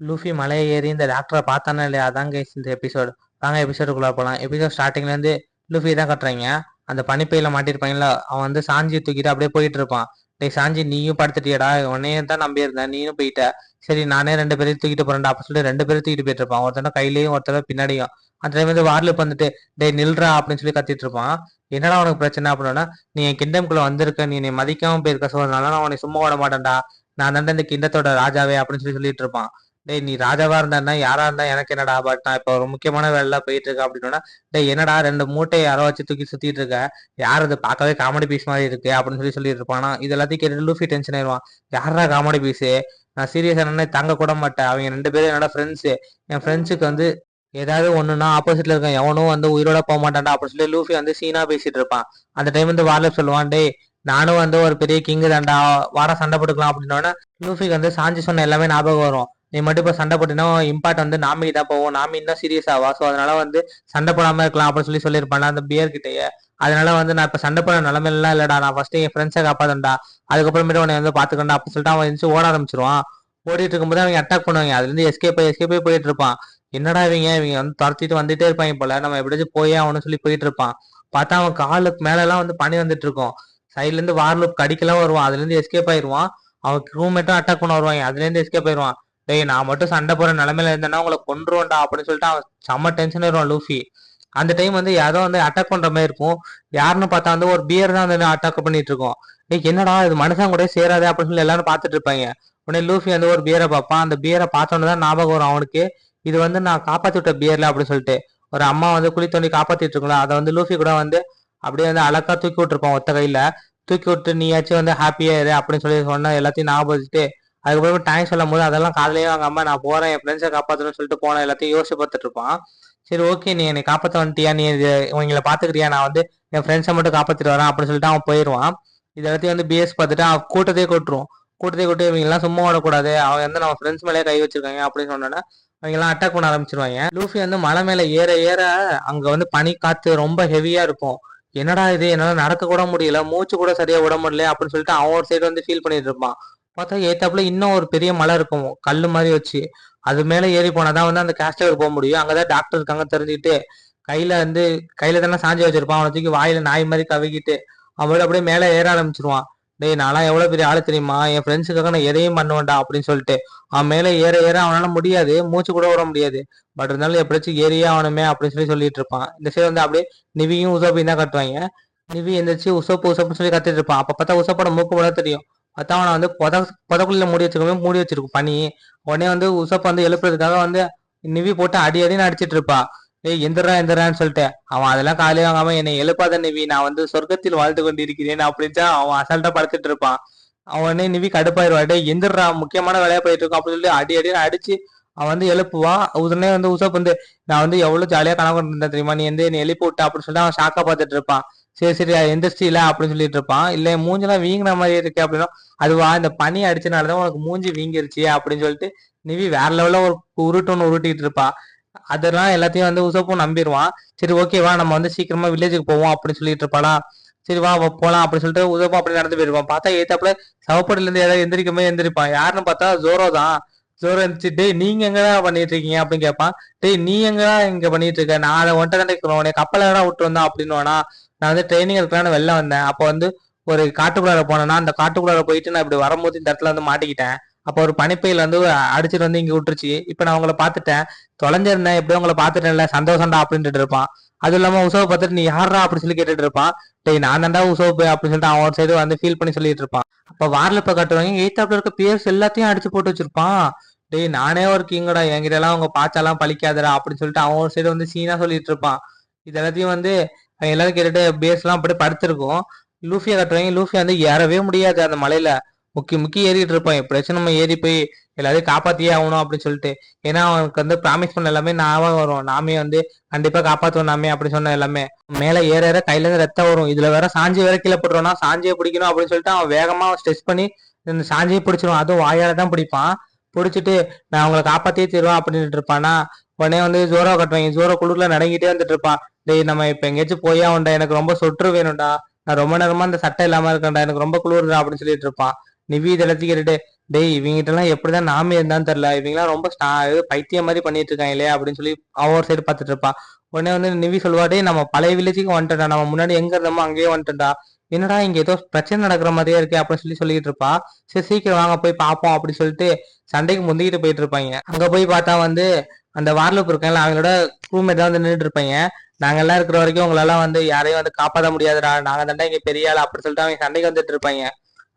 Luffy மலையை ஏறி இந்த டாக்டரை பார்த்தானே இல்லையா? அதாங்க இந்த எபிசோடு வாங்க எபிசோடுக்குள்ளே போகலாம் எபிசோட் ஸ்டார்டிங்லேருந்து லூஃபி தான் கட்டுறீங்க. அந்த பனிப்பையில மாட்டிருப்பாங்கல்ல அவன் வந்து சாஞ்சி தூக்கிட்டு அப்படியே போயிட்டு இருப்பான். டேய் சாஞ்சி நீயும் படுத்துட்டியடா. உன்னையே தான் நம்பியிருந்தேன். நீயும் போயிட்ட. சரி நானே ரெண்டு பேரையும் தூக்கிட்டு போறேன்டா. அப்ப சொல்லி ரெண்டு பேரும் தூக்கிட்டு போயிட்டு இருப்பான். ஒருத்தன கையிலயும் ஒருத்தர பின்னாடியும். அந்த டைம் வந்து வார்லுப் வந்துட்டு டேய் நில்றா அப்படின்னு சொல்லி கத்திட்டு இருப்பான். என்னடா உனக்கு பிரச்சனை? அப்படின்னா நீ என் கிண்டம்குள்ள வந்திருக்க. நீ என்னை மதிக்காம போயிருக்க. சோ அதனால நான் உன்னை சும்மா விட மாட்டேன்டா. நான் தான் இந்த கிண்டத்தோட ராஜாவே அப்படின்னு சொல்லி சொல்லிட்டு இருப்பான். டேய் நீ ராஜாவா இருந்தா யாரா இருந்தா எனக்கு என்னடா பட் நான் இப்போ ஒரு முக்கியமான வேலை போயிட்டு இருக்கேன் அப்படின்னா டேய் என்னடா ரெண்டு மூட்டையை யாரோ வச்சு தூக்கி சுத்திட்டு இருக்க? யார் அது பார்க்கவே காமெடி பீஸ் மாதிரி இருக்கு அப்படின்னு சொல்லி சொல்லிட்டு இருப்பானா? இது எல்லாத்தையும் கேட்டு லூஃபி டென்ஷன் ஆயிடுவான். யாரா காமெடி பீஸு நான் சீரியஸ் என்ன தங்க கூட மாட்டேன். அவங்க ரெண்டு பேரும் என்னோட ஃப்ரெண்ட்ஸு என் ஃப்ரெண்ட்ஸுக்கு வந்து ஏதாவது ஒண்ணுன்னா ஆப்போசிட்ல இருக்க எவனும் வந்து உயிரோட போக மாட்டான்டா அப்படின்னு சொல்லி லூஃபி வந்து சீனா பேசிட்டு இருப்பான். அந்த டைம் வந்து வார்லப் சொல்லுவான் டேய் நானும் வந்து ஒரு பெரிய கிங்கு தாண்டா வார சண்டை போட்டுக்கலாம். அப்படின்னோடனே லூஃபிக்கு வந்து சாஞ்சி சொன்ன எல்லாமே ஞாபகம் வரும். நீ மட்டும் இப்போ சண்டை போட்டினா இம்பார்ட் வந்து நாமிக்கு தான் போவோம் நாமி தான் சீரியஸ் ஆவா? ஸோ அதனால வந்து சண்டை போடாம இருக்கலாம் அப்படின்னு சொல்லி சொல்லியிருப்பான் அந்த பியர் கிட்டேயே. அதனால வந்து நான் இப்போ சண்டை போட நிலமையிலாம் இல்லடா. நான் ஃபர்ஸ்ட் என் ஃப்ரெண்ட்ஸை காப்பாதண்டா அதுக்கப்புறமேட்டு உன்னை வந்து பாத்துக்கண்டா அப்படின்னு சொல்லிட்டு அவன் எந்திரிச்சு ஓட ஆரம்பிச்சிருவான். ஓடிட்டு இருக்கும்போது அவங்க அட்டாக் பண்ணுவாங்க. அதுல இருந்து எஸ்கேப் எஸ்கேப் போயிட்டு இருப்பான். என்னடா இவங்க? இவங்க வந்து துரத்திட்டு வந்துட்டே இருப்பாங்க போல. நம்ம எப்படியாச்சும் போயே அவனு சொல்லி போயிட்டு இருப்பான். பார்த்தா அவன் காலுக்கு மேல எல்லாம் வந்து பனி வந்துட்டு இருக்கும். சைட்ல இருந்து வார்லுப் கடிக்கலாம் வருவான். அதுல இருந்து எஸ்கேப் ஆயிருவான். அவன் ரூம்மேட்டும் அட்டாக் பண்ண வருவாங்க. அதுல இருந்து எஸ்கேப் ஆயிருவான். டேய் நான் மட்டும் சண்டை போற நிலைமையில இருந்தேன்னா உங்களை கொண்டுருவோண்டா அப்படின்னு சொல்லிட்டு அவன் செம்ம டென்ஷன் இருவான் லூஃபி அந்த டைம் வந்து யாரோ வந்து அட்டாக் பண்ற மாதிரி இருக்கும். யாருன்னு பார்த்தா வந்து ஒரு பியர் தான் வந்து அட்டாக் பண்ணிட்டு இருக்கோம். டேய் என்னடா இது? மனுஷன் கூட சேராதே அப்படின்னு சொல்லி எல்லாரும் பார்த்துட்டு இருப்பாங்க. உடனே லூஃபி வந்து ஒரு பியரை பார்ப்பான். அந்த பியரை பார்த்தோன்னு தான் ஞாபகம் வரும் அவனுக்கு. இது வந்து நான் காப்பாத்தி விட்ட பியர்ல அப்படின்னு சொல்லிட்டு. ஒரு அம்மா வந்து குழி தோண்டி காப்பாத்திட்டு இருக்கலாம் அதை வந்து லூஃபி கூட வந்து அப்படியே வந்து அழகா தூக்கி விட்டுருப்பான் ஒத்த கையில. தூக்கி விட்டு நீயாச்சும் வந்து ஹாப்பியா இரு அப்படின்னு சொல்லி சொன்ன எல்லாத்தையும் ஞாபகம் வச்சுட்டு அதுக்கப்புறம் டைம் சொல்லும் போது அதெல்லாம் காதலையே அவங்க அம்மா நான் போறேன் என் ஃப்ரெண்ட்ஸை காப்பாற்றணும்னு சொல்லிட்டு போனேன் எல்லாத்தையும் யோசிச்சு பார்த்துட்டு இருப்பான். சரி ஓகே நீ என்னை காப்பாற்ற வந்துட்டியா? நீ இது இவங்களை பாத்துக்கிறியா நான் வந்து என் ஃப்ரெண்ட்ஸை மட்டும் காப்பாத்திட்டு வரேன் அப்படின்னு சொல்லிட்டு அவன் போயிடுவான் இது எல்லாத்தையும் வந்து பிஎஸ் பார்த்துட்டு அவன் கூட்டத்தையே கொட்டுருவோம் கூட்டத்தை கூட்டி இவங்க எல்லாம் சும்மா விடக்கூடாது அவன் வந்து நம்ம ஃப்ரெண்ட்ஸ் மேலே கை வச்சிருக்காங்க அப்படின்னு சொன்னோன்னா அவங்க எல்லாம் அட்டாக் பண்ண ஆரம்பிச்சிருவாங்க. லூஃபி வந்து மலை மேல ஏற ஏற அங்க வந்து பனி காத்து ரொம்ப ஹெவியா இருக்கும். என்னடா இது? என்னால நடக்க கூட முடியல மூச்சு கூட சரியா விட முடியல அப்படின்னு சொல்லிட்டு அவன் ஒரு சைடு வந்து ஃபீல் பண்ணிட்டு இருப்பான். பார்த்தா ஏத்தாப்புல இன்னும் ஒரு பெரிய மலை இருக்கும். கல்லு மாதிரி வச்சு. அது மேல ஏறி போனாதான் வந்து அந்த கேஸ்டவர் போக முடியும். அங்கதான் டாக்டர் இருக்காங்க தெரிஞ்சுக்கிட்டு கையில வந்து கையில தானே சாஞ்சி வச்சிருப்பான். அவனை தூக்கி வாயில நாய் மாதிரி கவிக்கிட்டு அவன் அப்படியே மேல ஏற ஆரம்பிச்சிருவான். டேய் நான்லாம் எவ்வளவு பெரிய ஆளு தெரியுமா? என் ஃப்ரெண்ட்ஸுக்காக நான் எதையும் பண்ணுவேன்டா அப்படின்னு சொல்லிட்டு. அவன் மேல ஏற ஏற அவனால முடியாது. மூச்சு கூட விட முடியாது. பட் இருந்தாலும் எப்படியாச்சும் ஏறியே அவனுமே அப்படின்னு சொல்லி சொல்லிட்டு இருப்பான். இந்த சைடு வந்து அப்படியே நிவியும் உசோப்பையும் தான் கட்டுவாங்க. நிவி எந்திரிச்சு உசப்பு உசப்புன்னு சொல்லி கத்திட்டு இருப்பான். அப்ப பார்த்தா உசப்போட மூக்கு கூட தெரியும். பார்த்தா வந்து புத புதக்குள்ள மூடி வச்சிருக்கவே மூடி வச்சிருக்கும் பனி. உடனே வந்து உசப்ப வந்து எழுப்புறதுக்காக வந்து நிவி போட்டு அடி அடின்னு அடிச்சிட்டு இருப்பா. ஏய் எந்திரா எந்திரான்னு சொல்லிட்டு அவன் அதெல்லாம் காலையே வாங்காம என்னை எழுப்பாத நிவி. நான் வந்து சொர்க்கத்தில் வாழ்ந்து கொண்டிருக்கிறேன் அப்படின்ச்சா அவன் அசால்ட்டா படுத்துட்டு இருப்பான். அவனே நிவி கடுப்பாயிருவா. டேய் எந்திரா முக்கியமான வேலையா போயிட்டு இருக்கும் அப்படின்னு சொல்லி அடி அடின்னு அடிச்சு அவன் வந்து எழுப்புவான் உடனே வந்து உசப் வந்து நான் வந்து எவ்வளவு ஜாலியா கனவு இருந்தேன் தெரியுமா? நீ வந்து என்னை எழுப்பி விட்டா அப்படின்னு சொல்லிட்டு அவன் ஷாக்கா பார்த்துட்டு இருப்பான். சரி சரி எந்திரிச்சில அப்படின்னு சொல்லிட்டு இருப்பான். இல்ல மூஞ்செல்லாம் வீங்கின மாதிரி இருக்கு அப்படின்னா அதுவா இந்த பனி அடிச்சனாலதான் உனக்கு மூஞ்சி வீங்கிருச்சு அப்படின்னு சொல்லிட்டு நிவி வேற லெவல்ல ஒரு உருட்டுன்னு உருட்டிட்டு இருப்பா. அதெல்லாம் எல்லாத்தையும் வந்து உசப்பும் நம்பிடுவான் சரி ஓகேவா நம்ம வந்து சீக்கிரமா வில்லேஜுக்கு போவோம் அப்படின்னு சொல்லிட்டு இருப்பாளா. சரி வா போலாம் அப்படின்னு சொல்லிட்டு உதப்பா அப்படி நடந்து போயிருப்பான் பார்த்தா ஏத்தாப்புல சவப்படில இருந்து ஏதாவது எந்திரிக்கமே எந்திரிப்பான். யாருன்னு பார்த்தா ஜோரோ தான். ஜோரோ இருந்துச்சு டேய் நீங்க எங்கதான் பண்ணிட்டு இருக்கீங்க? அப்படின்னு கேட்பான். டேய் நீ எங்கதான் இங்க பண்ணிட்டு இருக்க? நான் அதை ஒன்றை தான் உனக்கு உன்னை கப்பல விட்டு வந்தா அப்படின்னு நான் வந்து ட்ரைனிங் எடுக்கலான்னு வெளில வந்தேன். அப்போ வந்து ஒரு காட்டுக்குள்ளார போனேன்னா அந்த காட்டுக்குள்ளார போயிட்டு நான் இப்படி வரும்போது இந்த இடத்துல வந்து மாட்டிக்கிட்டேன். அப்போ ஒரு பனிப்பையில் வந்து அடிச்சிட்டு வந்து இங்கே விட்டுருச்சு. இப்போ நான் உங்களை பார்த்துட்டேன். தொலைஞ்சிருந்தேன். எப்படியும் உங்களை பார்த்துட்டேன்ல. சந்தோஷம்டா அப்படின்ட்டு இருப்பான். அதுவும் இல்லாமல் உசவை பார்த்துட்டு நீ யாரா அப்படின்னு சொல்லி கேட்டுட்டு இருப்பான். டேய் நான் தான்டா உசவு அப்படின்னு சொல்லிட்டு அவன் சைடு வந்து ஃபீல் பண்ணி சொல்லிட்டு இருப்பான். அப்போ வாரில் இப்போ கட்டுவாங்க எயித்தாப்ல இருக்க பியர்ஸ் எல்லாத்தையும் அடிச்சு போட்டு வச்சிருப்பான். டேய் நானே ஒரு கிங்கடா என்கிட்ட எல்லாம் அவங்க பாச்சாலாம் பழிக்காதடா அப்படின்னு சொல்லிட்டு அவன் ஒரு சைடு வந்து சீனா சொல்லிட்டு இருப்பான். இது எல்லாத்தையும் வந்து எல்லாரும் கேட்டுட்டு பேஸ்லாம் அப்படியே படுத்திருக்கும். லூஃபியா கட்டுவாங்க லூஃபியா வந்து ஏறவே முடியாது அந்த மலையில. முக்கி முக்கி ஏறிட்டு இருப்பான். எப்படியாச்சும் நம்ம ஏறி போய் எல்லாரையும் காப்பாத்தியே ஆகணும் அப்படின்னு சொல்லிட்டு. ஏன்னா அவனுக்கு வந்து ப்ராமிஸ் பண்ண எல்லாமே ஞாபகம் வரும். நாமே வந்து கண்டிப்பா காப்பாத்துவோம் நாமே அப்படி சொன்ன எல்லாமே. மேல ஏற ஏற கையில இருந்து ரத்தம் வரும். இதுல வேற சாஞ்சி வேற கீழே போட்டுருவோம்னா சாஞ்சியை பிடிக்கணும் அப்படின்னு சொல்லிட்டு அவன் வேகமா ஸ்ட்ரெஸ் பண்ணி இந்த சாஞ்சியை பிடிச்சிருவான். அதுவும் வாயால தான் பிடிப்பான். பிடிச்சிட்டு நான் அவங்களை காப்பாத்தியே தருவேன் அப்படின்ட்டு இருப்பானா? உடனே வந்து ஜோரோ கட்டுவாங்க. ஜோரோ குளிர்ல நடங்கிட்டே வந்துட்டு இருப்பான். டேய் நம்ம இப்ப எங்கேயாச்சும் போயா உண்டா? எனக்கு ரொம்ப சொற்று வேணும்டா. நான் ரொம்ப நேரமா அந்த சட்டை இல்லாம இருக்கேன்டா. எனக்கு ரொம்ப குளிர்டா அப்படின்னு சொல்லிட்டு இருப்பான். நிவி இதை எல்லாத்தையும் கேட்டுட்டு டேய் இவங்கிட்ட எல்லாம் எப்படிதான் நாம இருந்தான்னு தெரியல. இவங்கெல்லாம் ரொம்ப ஸ்டா இது பைத்தியம் மாதிரி பண்ணிட்டு இருக்காங்களே அப்படின்னு சொல்லி அவன் ஒரு சைடு பார்த்துட்டு இருப்பான். உடனே வந்து நிவி சொல்லுவா நம்ம பழைய வில்லேஜுக்கு வந்துட்டோம்டா. நம்ம முன்னாடி எங்க இருந்தோமோ அங்கேயே வந்துட்டோம்டா. என்னடா இங்க ஏதோ பிரச்சனை நடக்கிற மாதிரியே இருக்கு அப்படின்னு சொல்லி சொல்லிட்டு இருப்பா. சரி சீக்கிரம் வாங்க போய் பார்ப்போம் அப்படின்னு சொல்லிட்டு சண்டைக்கு முந்திக்கிட்டு போயிட்டு இருப்பாங்க. அங்க போய் பார்த்தா வந்து அந்த வார்லூப் இருக்காங்கல்ல அவங்களோட ரூம்மேட் தான் வந்து நின்றுட்டு இருப்பாங்க. நாங்கள்லாம் இருக்கிற வரைக்கும் உங்களெல்லாம் வந்து யாரையும் வந்து காப்பாற்ற முடியாதுடா. நாங்க தாண்டா இங்க பெரிய ஆள் அப்படி சொல்லிட்டு அவங்க சண்டைக்கு வந்துட்டு இருப்பாங்க.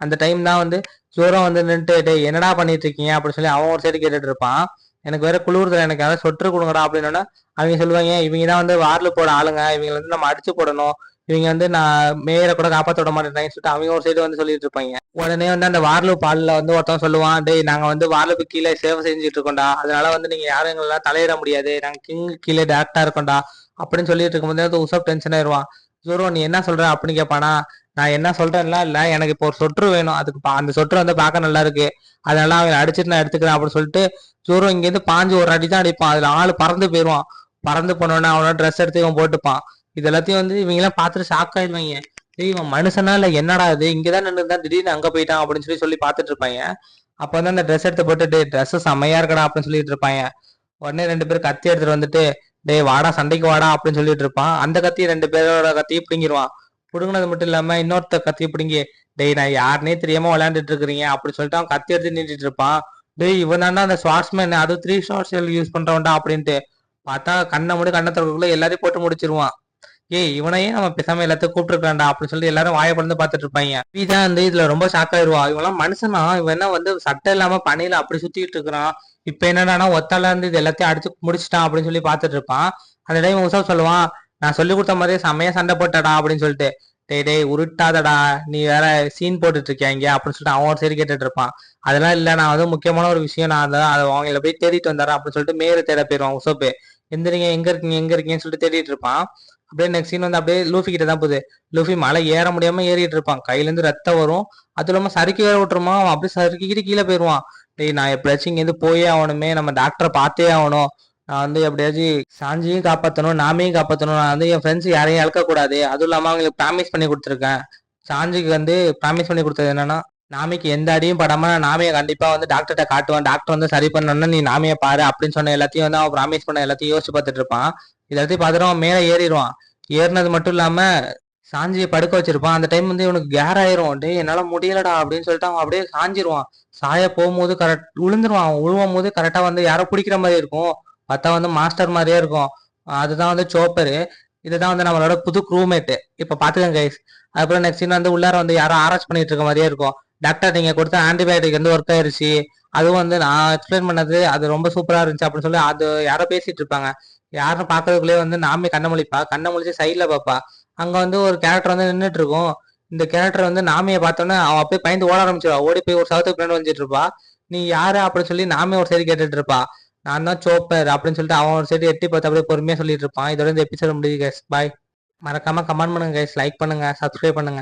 அந்த டைம் தான் வந்து ஜோரம் வந்து நின்றுட்டு டேய் என்னடா பண்ணிட்டு இருக்கீங்க? அப்படின்னு சொல்லி அவன் ஒரு சைடு கேட்டுட்டு இருப்பான். எனக்கு வேற குளிர்துல எனக்கு யாராவது சொட்டு கொடுங்கடா அப்படின்னா அவங்க சொல்லுவாங்க இவங்க தான் வந்து வார்ல போட ஆளுங்க. இவங்க வந்து நம்ம அடிச்சு போடணும். இவங்க வந்து நான் மேயரை கூட காப்பாற்ற விட மாட்டேன் சொல்லிட்டு அவங்க ஒரு சைடு வந்து சொல்லிட்டு இருப்பாங்க. உடனே வந்து அந்த வார்லு பாலில் வந்து ஒருத்தன் சொல்லுவான் டேய் நாங்கள் வந்து வார்லுக்கு கீழே சேவை செஞ்சுட்டு இருக்கோம்டா. அதனால வந்து நீங்கள் யாரும் எங்களெல்லாம் தலையிட முடியாது. நாங்கள் கிங் கீழே டேரக்டா இருக்கோம்டா. அப்படின்னு சொல்லிட்டு இருக்கும்போது உசப் டென்ஷன் ஆயிடுவான் ஜோரோ நீ என்ன சொல்ற அப்படின்னு கேட்பானா நான் என்ன சொல்றேன்லாம் இல்ல எனக்கு இப்போ ஒரு சொற்று வேணும். அதுக்கு அந்த சொற்று வந்து பார்க்க நல்லா இருக்கு. அதனால அவன் அடிச்சிட்டு நான் எடுத்துக்கிறேன் அப்படின்னு சொல்லிட்டு ஜோரோ இங்கேருந்து பாஞ்சு ஒரு அடி தான் அடிப்பான். அதுல ஆள் பறந்து போயிடுவான் பறந்து போனோடனே அவனோட ட்ரெஸ் எடுத்து இவன் போட்டுப்பான். இது எல்லாத்தையும் வந்து இவங்க எல்லாம் பார்த்துட்டு ஷாக் ஆயிடுவாங்க. ஏய் இவன் மனுஷனா இல்ல என்னடா இது? இங்கதான் நின்று தான் திடீர்னு அங்க போயிட்டான் அப்படின்னு சொல்லி சொல்லி பார்த்துட்டு இருப்பாங்க. அப்ப வந்து அந்த ட்ரெஸ் எடுத்து போட்டுட்டு ட்ரெஸ் செம்மையா இருக்கடா அப்படின்னு சொல்லிட்டு இருப்பாங்க. உடனே ரெண்டு பேரும் கத்தி எடுத்துட்டு வந்துட்டு டேய் வாடா சண்டைக்கு வாடா அப்படின்னு சொல்லிட்டு இருப்பான். அந்த கத்தி ரெண்டு பேரோட கத்தியை பிடுங்கிடுவான் பிடுங்கினது மட்டும் இல்லாம இன்னொருத்த கத்தியை பிடிங்கி டேய் நான் யாருனே தெரியாம விளையாண்டுட்டு இருக்கிறீங்க. அப்படின்னு சொல்லிட்டு அவன் கத்தி எடுத்து நின்றுட்டு இருப்பான். டேய் இவன் தாண்டா அந்த ஸ்வாட்ஸ்மேன் அது த்ரீ ஷார்ட்ஸ் யூஸ் பண்றவன்டா அப்படின்ட்டு. பார்த்தா கண்ணை மூடி கண்ணை திறக்கக்குள்ள எல்லாரையும் போட்டு முடிச்சிருவான். ஏய் இவனையே நம்ம பேசாம எல்லாத்தையும் கூப்பிட்டுருக்காண்டா அப்படின்னு சொல்லிட்டு எல்லாரும் வாயை பறந்து பார்த்துட்டு இருப்பாங்க. தான் வந்து இதுல ரொம்ப ஷாக் ஆயிருவா. இவெல்லாம் மனுஷனா? இவன் என்ன வந்து சட்டை இல்லாம பணியில அப்படி சுத்திட்டு இருக்கிறான். இப்ப என்னடானா ஒத்தால இருந்து இது எல்லாத்தையும் அடிச்சு முடிச்சிட்டான் அப்படின்னு சொல்லி பார்த்துட்டு இருப்பான். அந்த டைம் உசா சொல்லுவான் நான் சொல்லி கொடுத்த மாதிரியே செம்மையா சண்டை போட்டடா அப்படின்னு சொல்லிட்டு. டேய் டேய் உருட்டாதடா. நீ வேற சீன் போட்டுட்டு இருக்கியா இங்க? அப்படின்னு சொல்லிட்டு அவன் ஒரு சரி கேட்டுட்டு இருப்பான். அதெல்லாம் இல்ல நான் வந்து முக்கியமான ஒரு விஷயம். நான் அதை அதை அவங்கள போய் தேடிட்டு வந்தாரா? அப்படின்னு சொல்லிட்டு மேல தேட போயிருவான் உசோப்பு எந்திரிங்க எங்க இருக்கீங்க எங்க இருக்கீங்கன்னு சொல்லிட்டு தேடிட்டு இருப்பான். அப்படியே நெக்ஸ்ட் சீன் வந்து அப்படியே லூஃபி கிட்ட தான் போகுது. லூஃபி மலை ஏற முடியாம ஏறிட்டு இருப்பான். கையிலேருந்து ரத்தம் வரும். அது இல்லாம சறுக்கி வேற விட்டுருமா? அவன் அப்படியே சறுக்கிக்கிட்டு கீழே போயிருவான். டேய் நான் எப்படியாச்சும் இங்கேருந்து போயே ஆகணுமே. நம்ம டாக்டரை பார்த்தே ஆகணும். நான் வந்து எப்படியாச்சும் சாஞ்சியும் காப்பாற்றணும் நாமையும் காப்பாற்றணும் நான் வந்து என் ஃப்ரெண்ட்ஸ் யாரையும் இழக்க கூடாது அதுவும் இல்லாமல் அவங்களுக்கு ப்ராமிஸ் பண்ணி கொடுத்துருக்கேன். சாஞ்சிக்கு வந்து ப்ராமிஸ் பண்ணி கொடுத்தது என்னன்னா நாமிக்கு எந்த அடியும் படாம நான் நாமையை கண்டிப்பா வந்து டாக்டர்கிட்ட காட்டுவேன். டாக்டர் வந்து சரி பண்ணணும்னா நீ நாமையை பாரு அப்படின்னு சொன்ன எல்லாத்தையும் வந்து அவன் ப்ராமிஸ் பண்ண எல்லாத்தையும் யோசிச்சு பார்த்துட்டு இருப்பான். எல்லாத்தையும் பார்த்துட்டு மேலே ஏறிடுவான். ஏறினது மட்டும் இல்லாமல் சாஞ்சியை படுக்க வச்சிருப்பான். அந்த டைம் வந்து இவனுக்கு கேர் ஆயிரும் டே என்னால முடியலடா அப்படின்னு சொல்லிட்டு அவன் அப்படியே சாஞ்சிருவான். சாய போகும்போது கரெக்ட் விழுந்துருவான் அவன் விழுவும் போது கரெக்டா வந்து யாரோ பிடிக்கிற மாதிரி இருக்கும். பார்த்தா வந்து மாஸ்டர் மாதிரியே இருக்கும். அதுதான் வந்து சோப்பரு இதுதான் வந்து நம்மளோட புது க்ரூமேட்டு இப்ப பாத்துக்கங்க கைஸ் அப்புறம் நெக்ஸ்ட் சீன் வந்து உள்ளார வந்து யாரோ ஆராய்ச்சி பண்ணிட்டு இருக்க மாதிரியே இருக்கும். டாக்டர் நீங்க கொடுத்த ஆன்டிபயோட்டிக் வந்து ஒர்க் ஆயிருச்சு. அதுவும் வந்து நான் எக்ஸ்பிளைன் பண்ணது அது ரொம்ப சூப்பரா இருந்துச்சு அப்படின்னு சொல்லி அது யாரோ பேசிட்டு இருப்பாங்க. யாரும் பார்க்கறதுக்குள்ளே வந்து நாமே கண்ண முழிப்பா கண்ணை முழிச்சு சைடில் பார்ப்பா அங்கே வந்து ஒரு கேரக்டர் வந்து நின்றுட்டு இருக்கும். இந்த கேரக்டர் வந்து நாமையை பார்த்தோன்னே அவன் அப்படியே பயந்து ஓட ஆரம்பிச்சிருவா. ஓடி போய் ஒரு சவத்துக்கு பின்னாடி வந்துட்டு இருப்பா. நீ யாரு அப்படின்னு சொல்லி நாமே ஒரு சைடு கேட்டுட்டு இருப்பா. நான் தான் சோப்பர் அப்படின்னு சொல்லிட்டு அவன் ஒரு சைடு எட்டி பார்த்து அப்படியே பொறுமையாக சொல்லிட்டு இருப்பான். இதோட இந்த எபிசோட் முடியுது கைஸ் பாய் மறக்காம கமெண்ட் பண்ணுங்க கைஸ் லைக் பண்ணுங்க சப்ஸ்கிரைப் பண்ணுங்க.